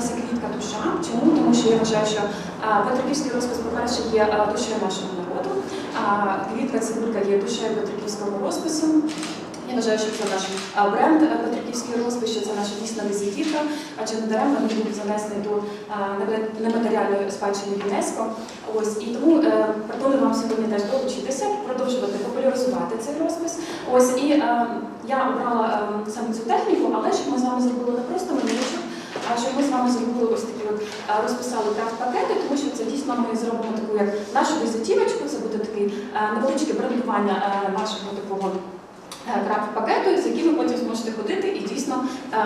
буде називатися Квітка душа. Чому? Тому що я вважаю, що Петриківський розпис, по-перше, є душею нашого народу. Квітка цибулька є душею Петриківського розпису. Я вважаю, що це наш бренд а, Петриківський розпис, що це наша дійсна візитівка, адже недаремно він був занесений до нематеріальної спадщини ЮНЕСКо. Ось і тому е, пропоную вам сьогодні теж долучитися, продовжувати популяризувати цей розпис. Ось і е, я обрала е, саме цю техніку, але щоб ми з вами зробили не просто малюночок, а щоб ми з вами зробили ось такі от розписали крафт пакети, тому що це дійсно ми зробимо таку як нашу візитівочку. Це буде такий е, невеличке брендування е, нашого такого. е, Крафт пакету, з яким ви потім зможете ходити і дійсно е,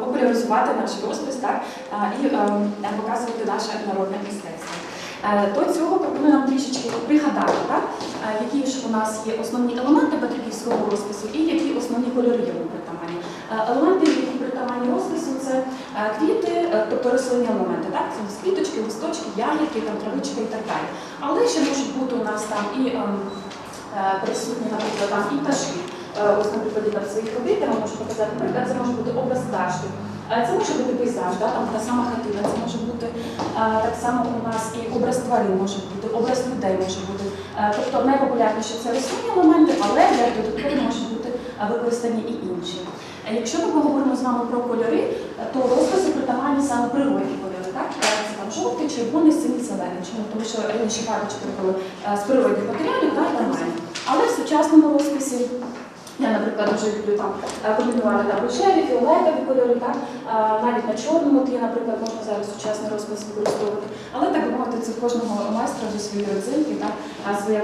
популяризувати наш розпис, так е, і е, показувати наше народне мистецтво. Е, До цього пропоную нам трішечки пригадати, так, е, які ж у нас є основні елементи Петриківського розпису і які основні кольори йому притаманні. Е, Елементи, притаманні розпису, це е, квіти, е, тобто рослинні елементи, так, це квіточки, листочки, ягідки, там, травичка і так далі. Але ще можуть бути у нас там і ем, е, присутні, наприклад, там і пташки. Ось, наприклад, в своїх робіт я вам можу показати, наприклад, це може бути образ пташки. Це може бути пейзаж, да, там та сама хатина, це може бути так само у нас і образ тварин може бути, образ людей може бути. Тобто найпопулярніше це рослинні елементи, але для додатково можуть бути використані і інші. Е, Якщо ми поговоримо з вами про кольори, то розписи притаманні саме природні кольори, так? Е, Це там жовтий, червоний, синій, зелений. Чому? Тому що раніше фарбочки робили е, з природних матеріалів, так, нормально. Але в сучасному розписі я, наприклад, дуже люблю там е, комбінувати там рожеві, фіолетові кольори, так навіть на чорному тлі, наприклад, можна зараз сучасний розпис використовувати. Але так мовити, це кожного майстра вже свої родзинки, так а, своя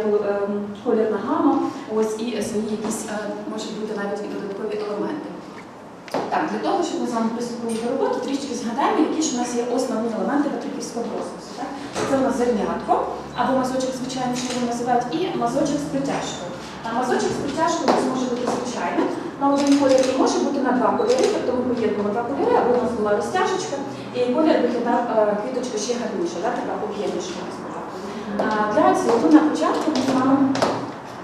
ем, гама, ось і свої якісь можуть бути навіть і додаткові елементи. Так, для того, щоб ми з вами приступили до роботи, трішки згадаємо, які ж у нас є основні елементи петриківського розпису. Так? Це у нас зернятко, або мазочок, звичайно, що його називають, і мазочок з притяжкою. А мазочок з притяжкою у нас може бути звичайним, на один колір і може бути на два кольори, тобто ми поєднуємо два кольори, або у нас була розтяжечка, і колір виглядав е, квіточка ще гарніше, так? така сказала. Для цього на початку ми з вами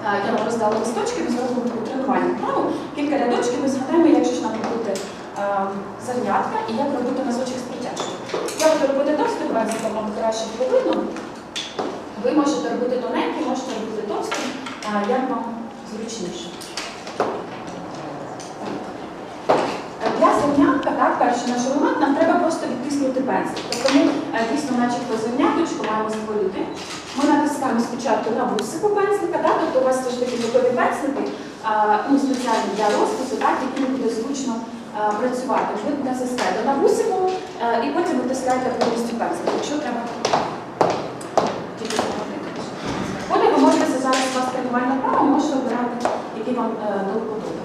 Е, Я вам роздала листочки, ми зробимо таку тренувальну вправу. Кілька рядочків ми згадаємо, як же ж нам робити е, зернятка і як робити носочок з притяжкою. Я буду робити товстий пензликом, вам краще видно. Ви можете робити тоненький, можете робити товстий, як вам зручніше. Для зернятка, так, перший наш елемент, нам треба просто відтиснути пензлик. Тобто ми е, дійсно, начебто, зерняточку маємо створити. Ми натискаємо спочатку на вусику пензлика, так, тобто у вас все ж таки готові пензлики, ну, спеціальні для розпису, так, які буде зручно працювати. Ви натискаєте на вусику е, і потім витискайте повністю пензлик. Якщо треба тільки. Коли ви можете зараз у вас тренувальна право, можете обирати, який вам е, до вподоби.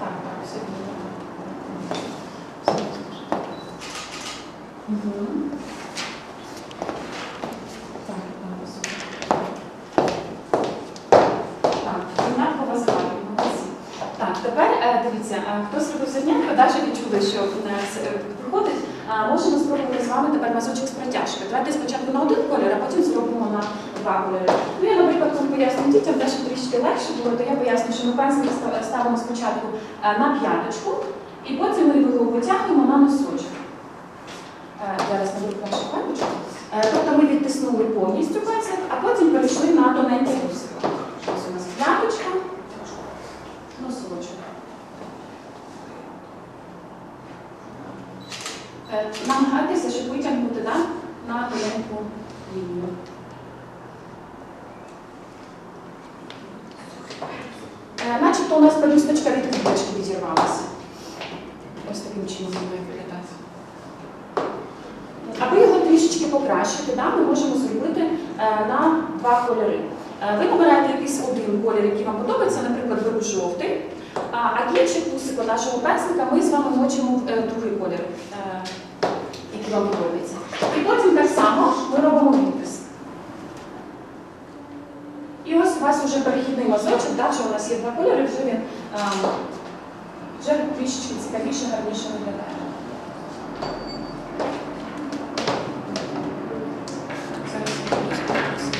Так, так, все вірно. Мгм. Так, так, супер. Так, зернятко звати, молодці. Так, тепер е, дивіться, е, хто зробив зернятко, навіть відчули, що в нас е, проходить. А, Можемо спробувати з вами тепер мазочок з протяжкою. Давайте спочатку на один колір, а потім зробимо на два кольори. Ну, я, наприклад, коли поясню дітям, те, щоб трішки легше було, то я поясню, що ми пензлик став- ставимо спочатку е, на п'яточку, і потім ми його витягнемо на носочок. Зараз Зараз наберу нашу пальчику. Тобто ми відтиснули повністю пензлик, а потім перейшли на тоненьке вусик. Ось у нас п'яточка, носочок. Е, Намагайтеся, щоб витягнути да, на тоненьку лінію. Е, Начебто у нас пелюсточка від квіточки відірвалася. Ось таким чином має виглядати. Аби його трішечки покращити, да, ми можемо зробити е, на два кольори. Е, ви набираєте якийсь один колір, який вам подобається, наприклад, беру жовтий, а, а нашого пензлика ми з вами мочимо е, другий колір, е, який вам подобається. І потім так само ми робимо підпис. І ось у вас вже перехідний мазочок, да, що у нас є два кольори, вже він а, вже трішечки цікавіше, гарніше виглядає. Зараз я буду сподіватися.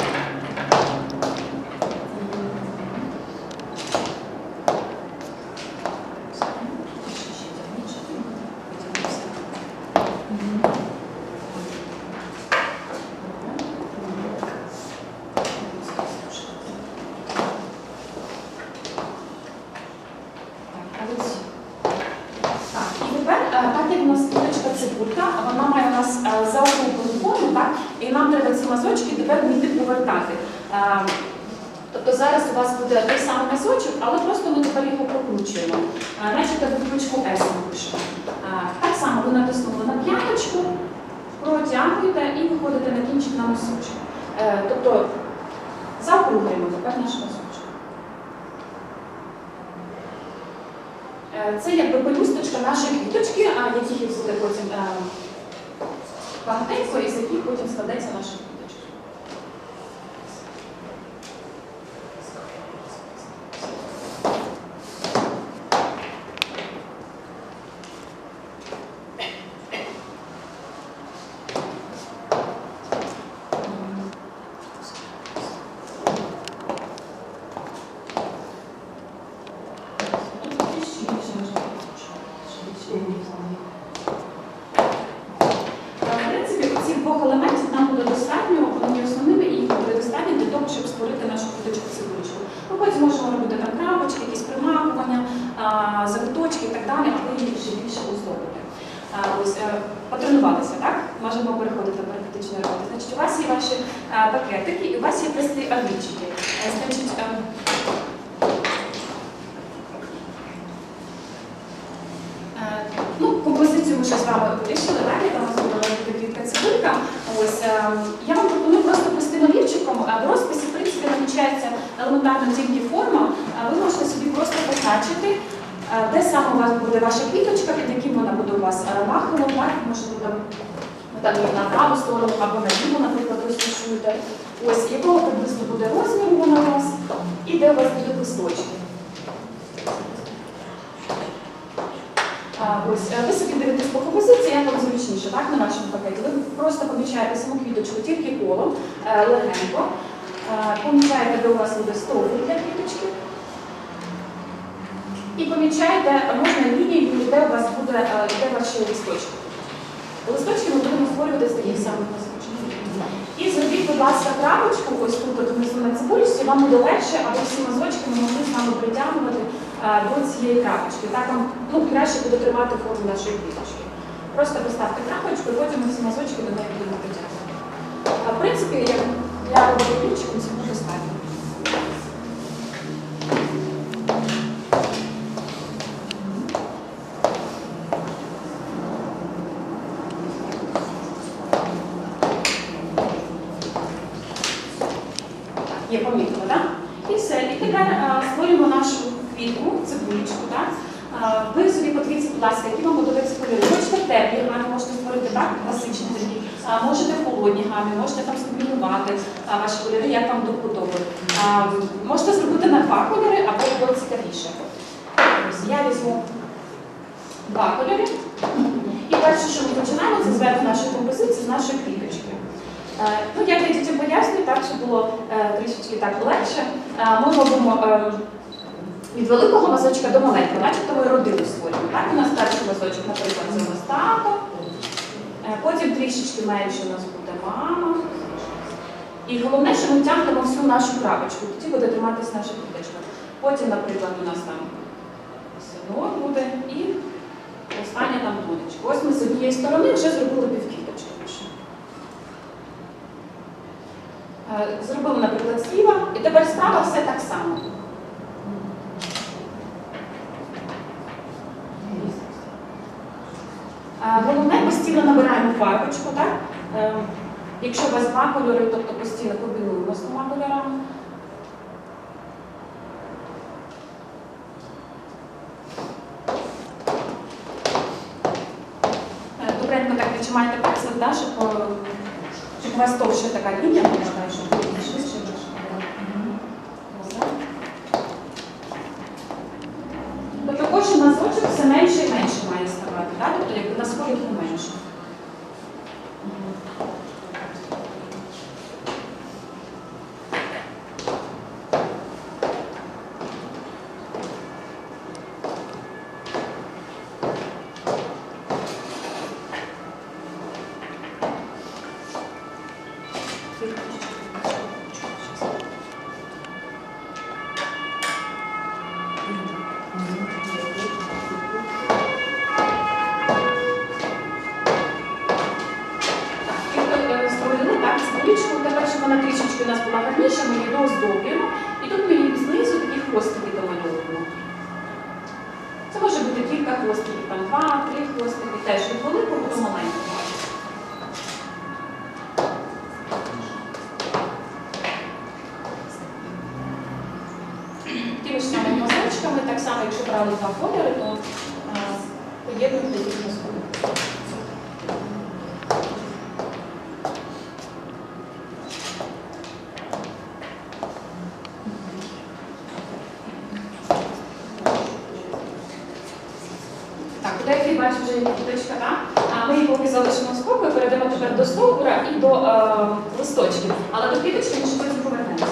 Ще тягніть, щоб він витягнувся. Так, а ось. Так, і тепер, е, так як у нас квіточка цибулька, вона має у нас е, заокруглену форму, так? І нам треба ці мазочки тепер вміти повертати. Е, Тобто зараз у вас буде той самий мазочок, але просто ми тепер його прокручуємо. Е, Начебто виключку S. Е, Так само ви натиснули на п'яточку, протягуєте і виходите на кінчик на носочок. Е, Тобто заокруглюємо тепер наш носочок. Е, Це якби пелюсточка нашої квіточки, яких буде потім е, багатенько, із яких потім складеться наша квіточка. В принципі, цих двох елементів нам буде достатньо, вони є основними і їх буде достатньо для того, щоб створити нашу квіточку цибулечку. Ми потім можемо робити там крапочки, якісь примакування, завиточки і так далі, їх ще більше оздобити. Е, потренувалися, так? Можемо переходити до практичної роботи. Значить, у вас є ваші пакетики і у вас є авічики. Значить, е, Е, Ну, композицію ми ще з вами вирішили, так, яка у нас була квітка цибулька е, я вам пропоную просто простим олівчиком. Е, В розписі, в принципі, намічається тільки форма. Е, Ви можете собі просто позначити, е, де саме у вас буде ваша квіточка, під яким вона буде у вас е, махом, так, можете там, ну, там на праву сторону або на ліву, наприклад, розташуєте. Ось якого приблизно буде розміру вона у вас, і де у вас будуть листочки. Ось, е, ви собі дивитесь по композиції, як вам зручніше, так, на вашому пакеті. Ви просто помічаєте саму квіточку тільки колом, е, легенько. Помічаєте, де у вас буде стовбур для квіточки. І помічаєте, можна лінією, де у вас буде, е, де ваші листочки. Листочки ми будемо створювати з таких самих листочків. І зробіть, будь ласка, крапочку, ось тут от внизу на цибулісті, вам буде легше, аби всі мазочки ми могли з вами притягнути е, до цієї крапочки. Так вам ну, краще буде тримати форму нашої квіточки. Просто поставте крапочку і потім всі мазочки до неї будемо притягнути. В принципі, як для роботи ключиком цього достатньо. Є помітно, так? І все. І тепер е, створюємо нашу квітку, цибулечку, так? Е, Ви собі подивіться, будь ласка, які вам подобаються кольори. Хочете в теплій гамі, можете створити так, класичні такі, а можете в холодній гамі, можете там скомбінувати ваші кольори, як вам до вподоби. А, Можете зробити на два кольори або цікавіше. Я візьму два кольори. І перше, що ми починаємо, це зверху нашої композиції з нашої квіточки. Е, Ну, як я дітям пояснюю, так, щоб було е, трішечки так легше. Е, Ми робимо від великого мазочка до маленького, начебто ми родину створюємо. Так, у нас перший мазочок, наприклад, це у нас тато, потім трішечки менше у нас буде мама. І головне, що ми тягнемо всю нашу крапочку, тоді буде триматись наша квіточка. Потім, наприклад, у нас там синок буде і остання там донечка. Ось ми з однієї сторони вже зробили півквіточки. Е, Зробили, наприклад, зліва, і тепер справа все так само. Е, Головне, постійно набираємо фарбочку, так? Якщо вас два кольори, тобто постійно комбінуємо з двома кольорами. Е, Добренько так відчимаєте пензлик, да, щоб, е, щоб у вас товща така лінія була, да, щоб швидше. Тобто кожен мазочок все менше і менше має ставати, да? тобто якби на сходинку менше. Вона трішечки у нас була гарніша, ми її дооздоблюємо. І тут ми її знизу такі хвостики домальовуємо. Це може бути кілька хвостиків, там два, три хвостики, теж від великого до маленького. Тими ж самими мазочками, так само, якщо брали два кольори, то е, поєднуйте їх на складу. Деякий бачу вже точка? А ми її поки залишимо спокою, перейдемо тепер до стовбура і до е, листочків. Але до квіточки ми ще потім повернемося.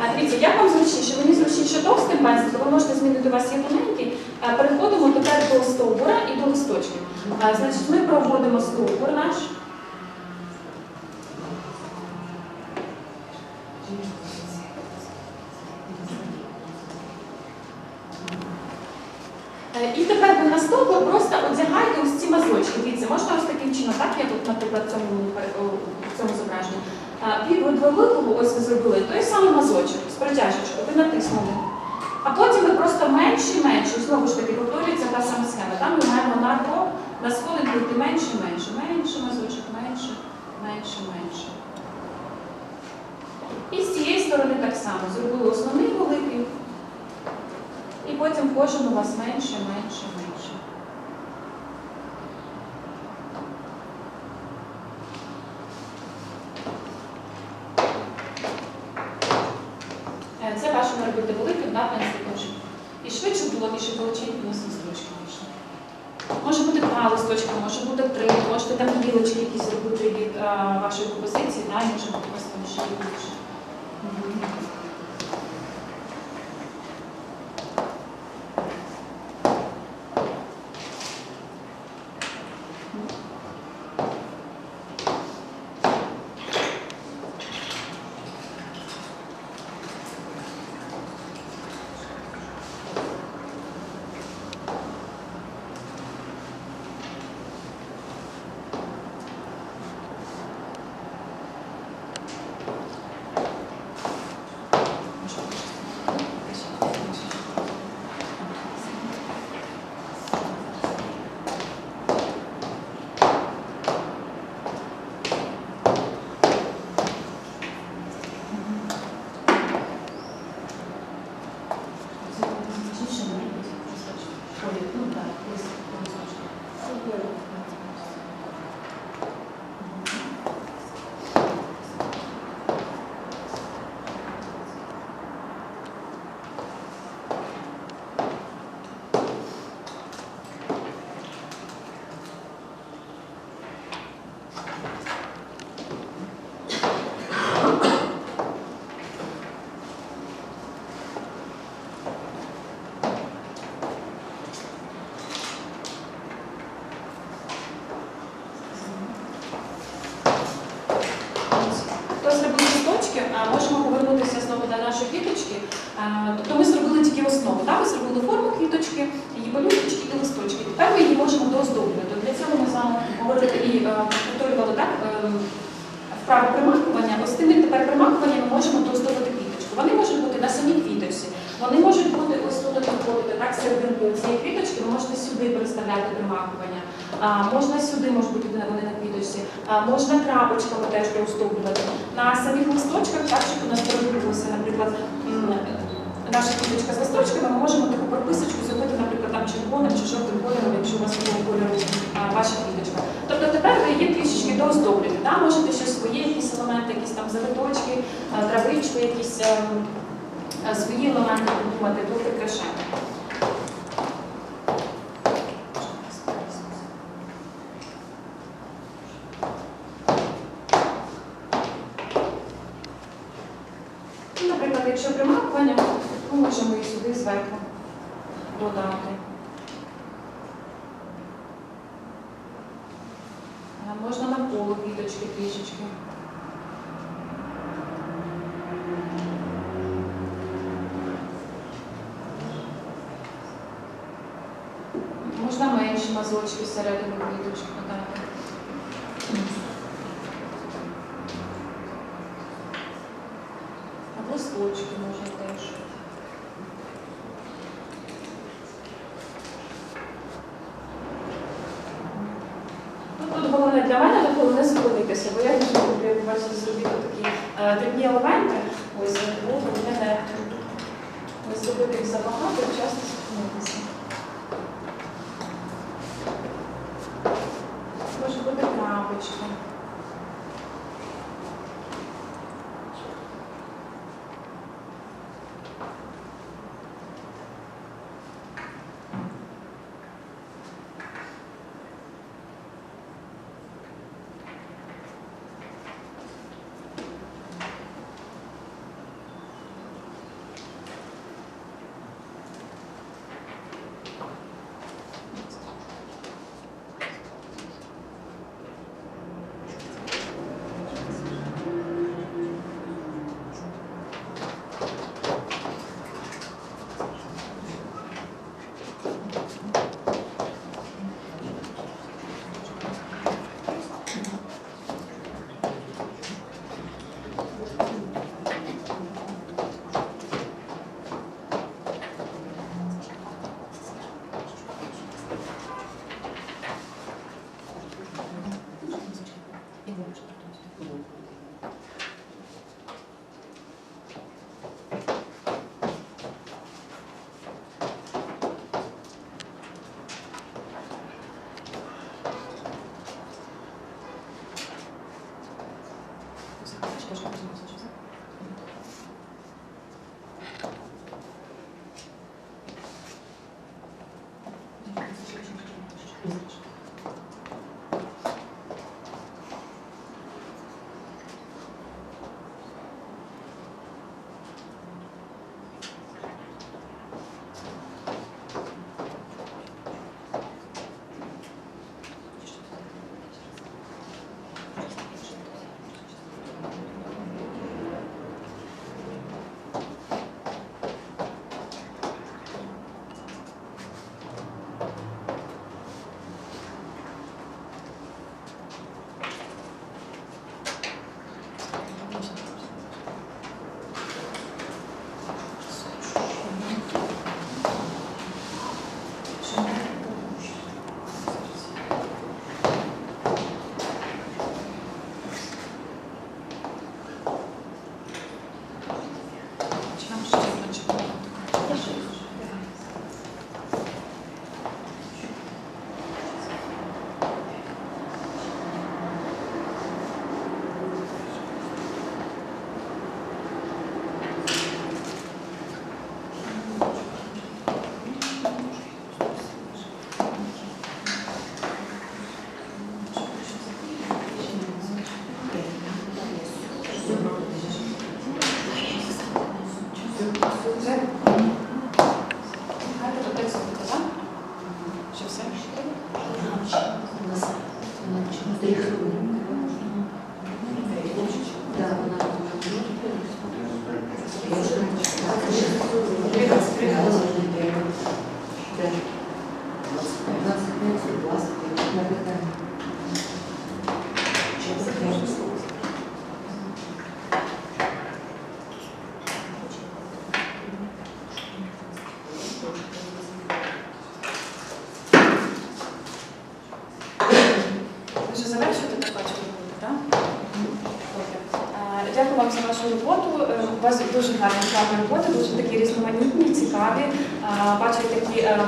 А дивіться, як вам зручніше? Мені зручніше товстим пензлем, то ви можете змінити у вас є тоненький. Е, Переходимо тепер до стовбура і до листочків. Е, Значить, ми проводимо стовбур наш. Е, І тепер ви на стовбур просто одягаєте ось ці мазочки. Дивіться, можна ось таким чином, так, я тут, наприклад, в цьому, пере- о, в цьому зображенні. Від великого ось ви зробили той самий мазочок з протяжечкою, ви натиснули. А потім ви просто менше і менше, знову ж таки, повторюється та сама схема. Там ми маємо на крок, на сходинку менше і менше, менше мазочок, менше, менше, менше. І з цієї сторони так само. Зробили основний великий. І потім кожен у вас менше, менше, менше. Е, Це бажано робити великим, да, пензликом. І швидше величенькі у листочки вийшли. Може бути два листочка, може бути три, можете там гілочки якісь зробити від а, вашої композиції, да, і може бути просто ще більше. Хто зробив листочки, а, можемо повернутися знову до нашої квіточки. А, Тобто ми зробили тільки основу. Так? Ми зробили форму квіточки, її пелюсточки і листочки. Тепер ми її можемо дооздоблювати. Для цього ми з вами говорили і е, повторювали так, е, вправи примакування. Ось тими тепер примакуваннями ми можемо дооздобити квіточку. Вони можуть бути на самій квіточці. Вони можуть бути ось тут так, цієї квіточки, ви можете сюди переставляти примакування. А, можна сюди, може бути вони на квіточці, а, можна крапочками теж доуступлювати. На самих листочках, так, щоб у нас передивилося, наприклад, наша квіточка з листочками, ми можемо таку прописочку зробити, наприклад, там червоним чи жовтим кольором, якщо у вас такого кольору ваша квіточка. Тобто тепер ви її трішечки дооздоблюєте. Да? Можете ще свої якісь елементи, якісь там завиточки, е, травички, якісь ем, е, свої елементи придумати до прикрашання. Якщо примакування, ми можемо і сюди зверху додати. Можна навколо квіточки трішечки. Можна менші мазочки всередину квіточки подати. А листочки можна теж. Ну, Тут головне для мене, тут головне зупинитися, бо я дуже люблю, як бачите, зробити такі е, дрібні елементи. Ось тому головне не не зробити їх забагато, і часто зупинитися. Вже? Давайте до тексту, так? Що все? Ви вже завершуєте так бачу роботу, так? Добре. Е, Дякую вам за вашу роботу. Е, У вас дуже гарні цікаві роботи, дуже такі різноманітні, цікаві. Е, Бачу такі е,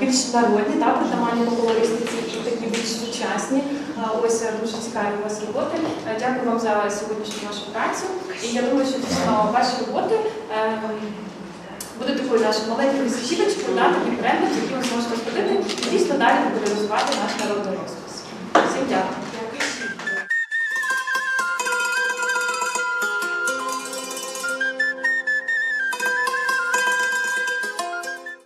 більш народні, та притаманні по колористиці і такі більш сучасні. Е, Ось е, дуже цікаві у вас роботи. Е, Дякую вам за сьогоднішню вашу працю. І я думаю, що ваші роботи е, будуть такою нашою маленькою січівочкою, да, таким брендом, який ви зможете сходити і дійсно далі популяризувати наш народний розпис. Всім дякую.